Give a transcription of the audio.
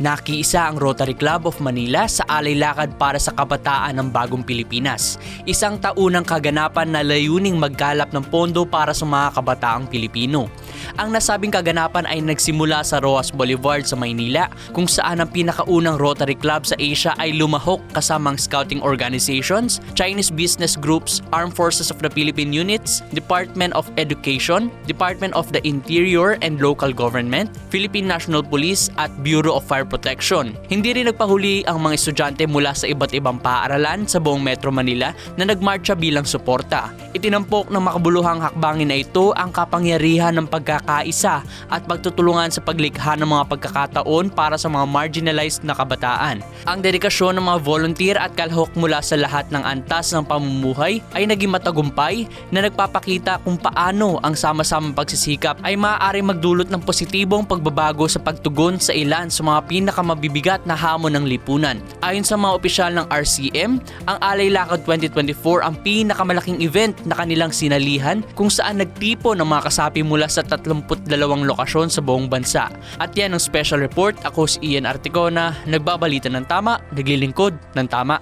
Nakiisa ang Rotary Club of Manila sa alay lakad para sa kabataan ng bagong Pilipinas. Isang taunang kaganapan na layuning magkalap ng pondo para sa mga kabataang Pilipino. Ang nasabing kaganapan ay nagsimula sa Roas Boulevard sa Maynila kung saan ang pinakaunang Rotary Club sa Asia ay lumahok kasamang scouting organizations, Chinese business groups, Armed Forces of the Philippine Units, Department of Education, Department of the Interior and Local Government, Philippine National Police at Bureau of Fire Protection. Hindi rin nagpahuli ang mga estudyante mula sa iba't ibang paaralan sa buong Metro Manila na nagmarcha bilang suporta. Itinampok ng makabuluhang hakbangin na ito ang kapangyarihan ng pagkakaisa at pagtutulungan sa paglikha ng mga pagkakataon para sa mga marginalized na kabataan. Ang dedikasyon ng mga volunteer at kalahok mula sa lahat ng antas ng pamumuhay ay naging matagumpay na nagpapakita kung paano ang sama-samang pagsisikap ay maaari magdulot ng positibong pagbabago sa pagtugon sa ilan sa mga pinakamabibigat na hamon ng lipunan. Ayon sa mga opisyal ng RCM, ang Alay Lakad 2024 ang pinakamalaking event na kanilang sinalihan kung saan nagtipo ng mga kasapi mula sa 32 lokasyon sa buong bansa. At yan ang special report. Ako si Ian Articona, nagbabalita ng tama, naglilingkod ng tama.